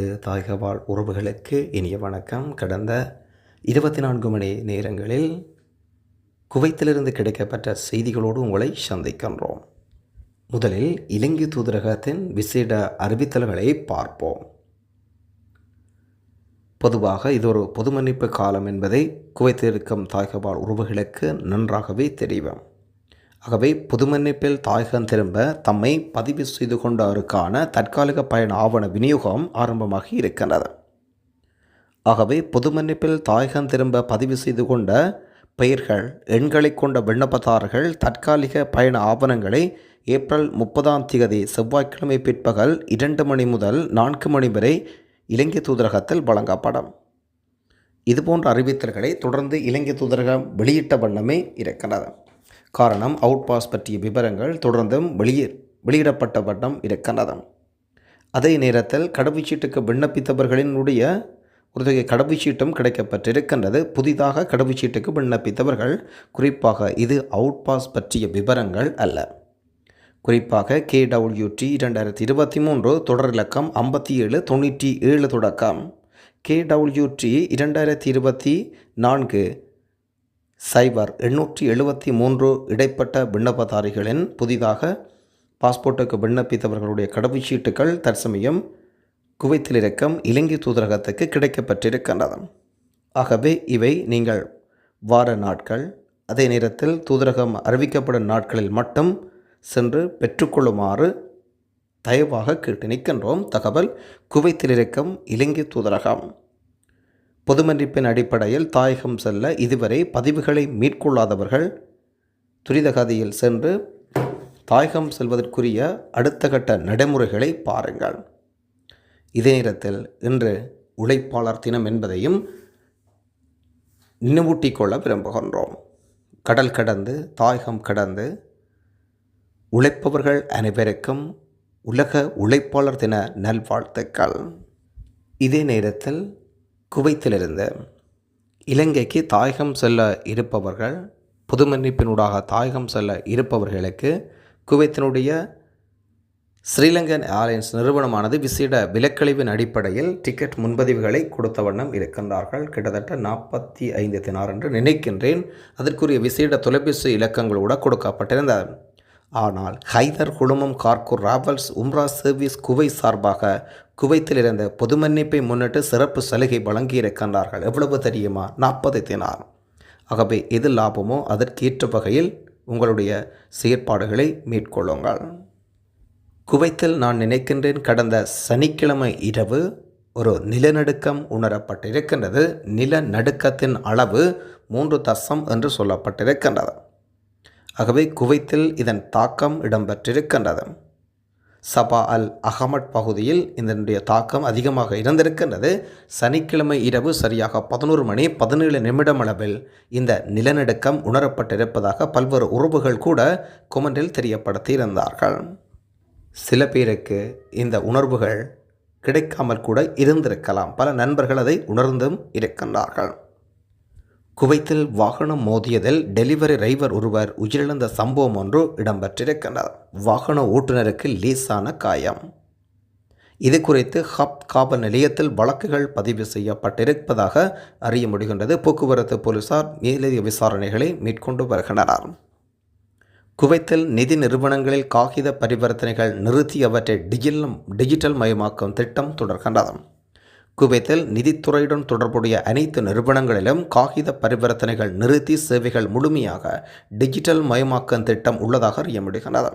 அனைத்து தாய்கவாழ் உறவுகளுக்கு இனிய வணக்கம். கடந்த இருபத்தி நான்கு மணி நேரங்களில் குவைத்திலிருந்து கிடைக்கப்பட்ட செய்திகளோடு உங்களை சந்திக்கின்றோம். முதலில் இலங்கை தூதரகத்தின் விசேட அறிவித்தல்களை பார்ப்போம். பொதுவாக இது ஒரு பொது மன்னிப்பு காலம் என்பதை குவைத்திருக்கும் தாய்கபால் உறவுகளுக்கு நன்றாகவே தெரியும். ஆகவே புதுமன்னிப்பில் தாயகம் திரும்ப தம்மை பதிவு செய்து கொண்டவருக்கான தற்காலிக பயண ஆவண விநியோகம் ஆரம்பமாகி இருக்கின்றது. ஆகவே புதுமன்னிப்பில் தாயகம் திரும்ப பதிவு செய்து கொண்ட பெயர்கள் எண்களை கொண்ட விண்ணப்பதாரர்கள் தற்காலிக பயண ஆவணங்களை ஏப்ரல் முப்பதாம் தேதி செவ்வாய்க்கிழமை பிற்பகல் இரண்டு மணி முதல் நான்கு மணி வரை இலங்கை தூதரகத்தில் வழங்கப்படும். இதுபோன்ற அறிவித்தல்களை தொடர்ந்து இலங்கை தூதரகம் வெளியிட்ட வண்ணமே இருக்கிறது காரணம் அவுட் பாஸ் பற்றிய விவரங்கள் தொடர்ந்தும் வெளியே வெளியிடப்பட்ட வண்ணம் இருக்கிறது அதே நேரத்தில் கடவுச்சீட்டுக்கு விண்ணப்பித்தவர்களினுடைய ஒரு தொகை கடவுச்சீட்டும் கிடைக்கப்பட்டிருக்கின்றது. புதிதாக கடவுச்சீட்டுக்கு விண்ணப்பித்தவர்கள் குறிப்பாக இது அவுட் பாஸ் பற்றிய விவரங்கள் அல்ல. குறிப்பாக கேடபிள்யூடி இரண்டாயிரத்தி இருபத்தி மூன்று தொடர் இலக்கம் ஐம்பத்தி ஏழு தொண்ணூற்றி ஏழு தொடக்கம். கேடபிள்யூடி இரண்டாயிரத்தி இருபத்தி நான்கு சைபர் எண்ணூற்றி எழுபத்தி மூன்று இடைப்பட்ட விண்ணப்பதாரிகளின் புதிதாக பாஸ்போர்ட்டுக்கு விண்ணப்பித்தவர்களுடைய கடவுச்சீட்டுகள் தற்சமயம் குவைத்தில் இருக்கும் இலங்கை தூதரகத்துக்கு கிடைக்கப்பட்டிருக்கின்றது ஆகவே இவை நீங்கள் வார நாட்கள் அதே நேரத்தில் தூதரகம் அறிவிக்கப்படும் நாட்களில் மட்டும் சென்று பெற்றுக்கொள்ளுமாறு தயவாக கேட்டு நிற்கின்றோம். தகவல் குவைத்தில் இருக்கும் இலங்கை தூதரகம். பொதுமன்றிப்பின் அடிப்படையில் தாயகம் செல்ல இதுவரை பதிவுகளை மேற்கொள்ளாதவர்கள் துரிதகதியில் சென்று தாயகம் செல்வதற்குரிய அடுத்த கட்ட நடைமுறைகளை பாருங்கள். இதே நேரத்தில் இன்று உழைப்பாளர் தினம் என்பதையும் நினைவூட்டிக் கொள்ள விரும்புகின்றோம். கடல் கடந்து தாயகம் கடந்து உழைப்பவர்கள் அனைவருக்கும் உலக உழைப்பாளர் தின நல்வாழ்த்துக்கள். இதே நேரத்தில் குவைத்திலிருந்து இலங்கைக்கு தாயகம் செல்ல இருப்பவர்கள் பொது மன்னிப்பினூடாக தாயகம் செல்ல இருப்பவர்களுக்கு குவைத்தினுடைய ஸ்ரீலங்கன் ஏர்லைன்ஸ் நிறுவனமானது விசேட விலக்கழிவின் அடிப்படையில் டிக்கெட் முன்பதிவுகளை கொடுத்த வண்ணம் இருக்கின்றார்கள். கிட்டத்தட்ட நாற்பத்தி ஐந்து தினார் என்று நினைக்கின்றேன். அதற்குரிய விசேட தொலைபேசி இலக்கங்களோடு கொடுக்கப்பட்டிருந்தது ஆனால் ஹைதர் குழுமம் கார்கூர் ராவல்ஸ் உம்ரா சர்வீஸ் குவை சார்பாக குவைத்தில் இருந்த பொது மன்னிப்பை முன்னிட்டு சிறப்பு சலுகை வழங்கியிருக்கின்றார்கள் எவ்வளவு தெரியுமா? நாற்பது தினார். ஆகவே எது லாபமோ அதற்கேற்ற வகையில் உங்களுடைய செயற்பாடுகளை மேற்கொள்ளுங்கள். குவைத்தில் நான் நினைக்கின்றேன் கடந்த சனிக்கிழமை இரவு ஒரு நிலநடுக்கம் உணரப்பட்டிருக்கின்றது. நிலநடுக்கத்தின் அளவு மூன்று தசம் என்று சொல்லப்பட்டிருக்கின்றது. ஆகவே குவைத்தில் இதன் தாக்கம் இடம்பெற்றிருக்கின்றது. சபா அல் அகமட் பகுதியில் இதனுடைய தாக்கம் அதிகமாக இருந்திருக்கின்றது. சனிக்கிழமை இரவு சரியாக பதினோரு மணி பதினேழு நிமிடம் அளவில் இந்த நிலநடுக்கம் உணரப்பட்டிருப்பதாக பல்வேறு உறவுகள் கூட குமண்டில் தெரியப்படுத்தியிருந்தார்கள். சில பேருக்கு இந்த உணர்வுகள் கிடைக்காமல் கூட இருந்திருக்கலாம். பல நண்பர்கள் அதை உணர்ந்தும் இருக்கின்றார்கள். குவைத்தில் வாகனம் மோதியதில் டெலிவரி டிரைவர் ஒருவர் உயிரிழந்த சம்பவம் ஒன்று இடம்பெற்றிருக்கின்றது. வாகன ஓட்டுநருக்கு லேசான காயம். இது குறித்து ஹப் காவல் நிலையத்தில் வழக்குகள் பதிவு செய்யப்பட்டிருப்பதாக அறிய முடிகின்றது. போக்குவரத்து போலீசார் மேலதிக விசாரணைகளை மேற்கொண்டு வருகின்றனர். குவைத்தில் நிதி நிறுவனங்களில் காகித பரிவர்த்தனைகள் நிறுத்தி அவற்றை டிஜிட்டல் டிஜிட்டல் மயமாக்கும் திட்டம் தொடர்கின்றது. குவைத்தில் நிதித்துறையுடன் தொடர்புடைய அனைத்து நிறுவனங்களிலும் காகித பரிவர்த்தனைகள் நிறுத்தி சேவைகள் முழுமையாக டிஜிட்டல் மயமாக்கும் திட்டம் உள்ளதாக அறிய முடிகிறது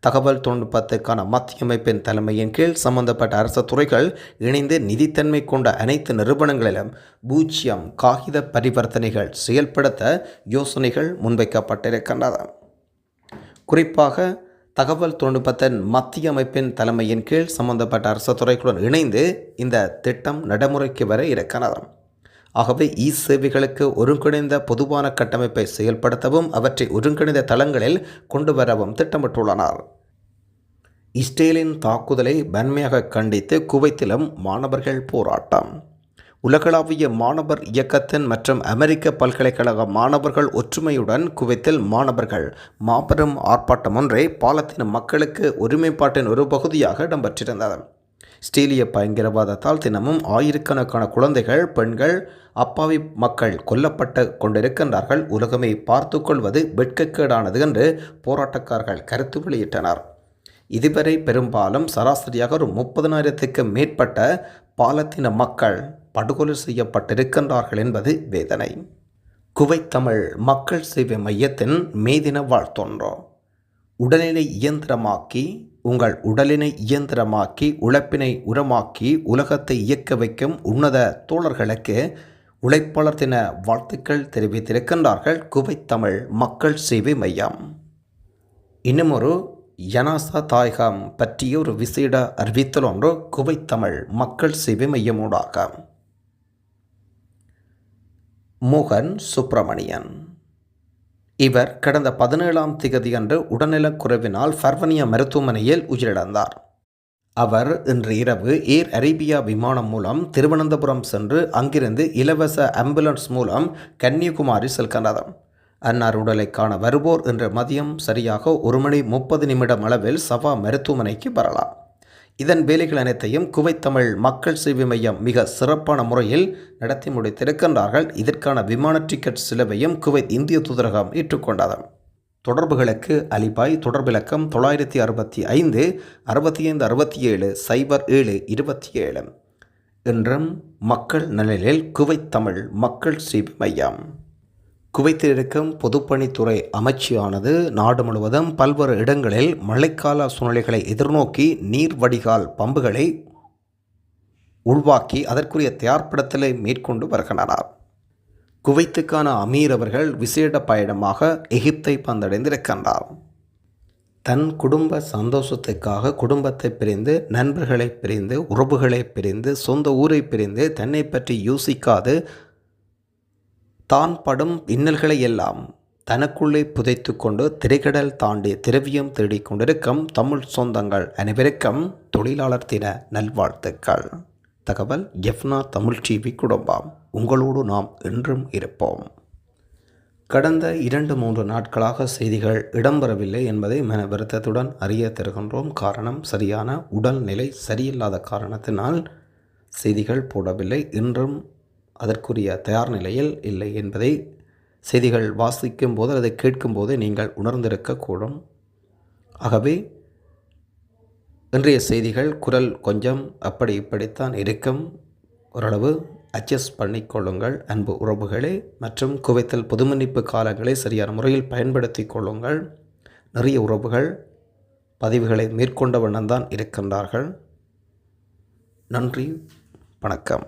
தகவல் தொழில்நுட்பத்துக்கான மத்திய அமைப்பின் தலைமையின் கீழ் சம்பந்தப்பட்ட அரசு துறைகள் இணைந்து நிதித்தன்மை கொண்ட அனைத்து நிறுவனங்களிலும் பூஜ்ஜியம் காகித பரிவர்த்தனைகள் செயல்படுத்த யோசனைகள் முன்வைக்கப்பட்டிருக்கின்றன. குறிப்பாக தகவல் தொழில்நுட்பத்தின் மத்திய அமைப்பின் தலைமையின் கீழ் சம்பந்தப்பட்ட அரசு துறைகளுடன் இணைந்து இந்த திட்டம் நடைமுறைக்கு வர இருக்கிறது ஆகவே இ சேவைகளுக்கு ஒருங்கிணைந்த பொதுவான கட்டமைப்பை செயல்படுத்தவும் அவற்றை ஒருங்கிணைந்த தளங்களில் கொண்டு வரவும் திட்டமிட்டுள்ளனர். இஸ்ரேலின் தாக்குதலை வன்மையாக கண்டித்து குவைத்திலும் மாணவர்கள் போராட்டம். உலகளாவிய மாணவர் இயக்கத்தின் மற்றும் அமெரிக்க பல்கலைக்கழக மாணவர்கள் ஒற்றுமையுடன் குவைத்தில் மாணவர்கள் மாபெரும் ஆர்ப்பாட்டம் ஒன்றை பாலத்தின் மக்களுக்கு ஒருமைப்பாட்டின் ஒரு பகுதியாக இடம்பெற்றிருந்தது. ஸ்டீலிய பயங்கரவாதத்தால் தினமும் ஆயிரக்கணக்கான குழந்தைகள் பெண்கள் அப்பாவி மக்கள் கொல்லப்பட்டு கொண்டிருக்கின்றார்கள். உலகமே பார்த்து கொள்வது வெட்கக்கேடானது என்று போராட்டக்காரர்கள் கருத்து வெளியிட்டனர். இதுவரை பெரும்பாலும் சராசரியாக ஒரு முப்பதனாயிரத்துக்கு மேற்பட்ட பாலத்தின மக்கள் படுகொலை செய்யப்பட்டிருக்கின்றார்கள் என்பது வேதனை. குவைத் தமிழ் மக்கள் சேவை மையத்தின் மேதின வாழ்த்தொன்றோ. உடலினை இயந்திரமாக்கி உங்கள் உடலினை இயந்திரமாக்கி உழைப்பினை உரமாக்கி உலகத்தை இயக்க வைக்கும் உன்னத தோழர்களுக்கு உழைப்பாளர் தின வாழ்த்துக்கள் தெரிவித்திருக்கின்றார்கள் குவைத் தமிழ் மக்கள் சேவை மையம். இன்னும் ஒரு யனாசா தாயகம் பற்றிய ஒரு விசேட அறிவித்தல் ஒன்று குவைத் தமிழ் மக்கள் சேவை மையமூடாகும் மோகன் சுப்பிரமணியன். இவர் கடந்த பதினேழாம் திகதியன்று உடல்நலக்குறைவினால் ஃபர்வனியா மருத்துவமனையில் உயிரிழந்தார். அவர் இன்று இரவு ஏர் அரேபியா விமானம் மூலம் திருவனந்தபுரம் சென்று அங்கிருந்து இலவச ஆம்புலன்ஸ் மூலம் கன்னியாகுமரி செல்கின்றது அன்னார் உடலை காண வருவோர் இன்று மதியம் சரியாக ஒரு மணி முப்பது நிமிடம் அளவில் சவா மருத்துவமனைக்கு வரலாம். இதன் வேலைகள் அனைத்தையும் குவைத் தமிழ் மக்கள் சேவை மையம் மிக சிறப்பான முறையில் நடத்தி முடித்திருக்கின்றார்கள். இதற்கான விமான டிக்கெட் செலவையும் குவைத் இந்திய தூதரகம் ஏற்றுக்கொண்டது. தொடர்புகளுக்கு அலிபாய் தொடர்பிலக்கம் தொள்ளாயிரத்தி அறுபத்தி ஐந்து அறுபத்தி ஐந்து அறுபத்தி ஏழு சைபர் ஏழு இருபத்தி ஏழு. என்றும் மக்கள் நலனில் குவைத் தமிழ் மக்கள் சேவை மையம். குவைத்தில் இருக்கும் பொதுப்பணித்துறை அமைச்சியானது நாடு முழுவதும் பல்வேறு இடங்களில் மழைக்கால சூழ்நிலைகளை எதிர்நோக்கி நீர் வடிகால் பம்புகளை உள்வாக்கி அதற்குரிய தயார்படுத்தலை மேற்கொண்டு வருகின்றனர். குவைத்துக்கான அமீர் அவர்கள் விசேட பயணமாக எகிப்தை பந்தடைந்திருக்கின்றார். தன் குடும்ப சந்தோஷத்துக்காக குடும்பத்தை பிரிந்து நண்பர்களை பிரிந்து உறவுகளை பிரிந்து சொந்த ஊரை பிரிந்து தன்னை பற்றி யோசிக்காது தான் படும் இன்னல்களை எல்லாம் தனக்குள்ளே புதைத்து கொண்டு திரைக்கடல் தாண்டி திரவியம் தேடிக் கொண்டிருக்கும் தமிழ் சொந்தங்கள் அனைவருக்கும் தொழிலாளர் தின நல்வாழ்த்துக்கள். தகவல் எஃப்னா தமிழ் டிவி குடும்பம். உங்களோடு நாம் என்றும் இருப்போம். கடந்த இரண்டு மூன்று நாட்களாக செய்திகள் இடம்பெறவில்லை என்பதை மன வருத்தத்துடன் அறிய தருகின்றோம். காரணம் சரியான உடல்நிலை சரியில்லாத காரணத்தினால் செய்திகள் போடவில்லை. இன்றும் அதற்குரிய தயார் நிலையில் இல்லை என்பதை செய்திகள் வாசிக்கும் போது அல்லது கேட்கும்போது நீங்கள் உணர்ந்திருக்கக்கூடும் ஆகவே இன்றைய செய்திகள் குரல் கொஞ்சம் அப்படி இப்படித்தான் இருக்கும். ஓரளவு அட்ஜஸ்ட் பண்ணிக்கொள்ளுங்கள் அன்பு உறவுகளே மற்றும் குவைத்தல் பொதுமன்னிப்பு காலங்களை சரியான முறையில் பயன்படுத்தி கொள்ளுங்கள். நிறைய உறவுகள் பதிவுகளை மேற்கொண்ட வண்ணம்தான் இருக்கின்றார்கள். நன்றி வணக்கம்.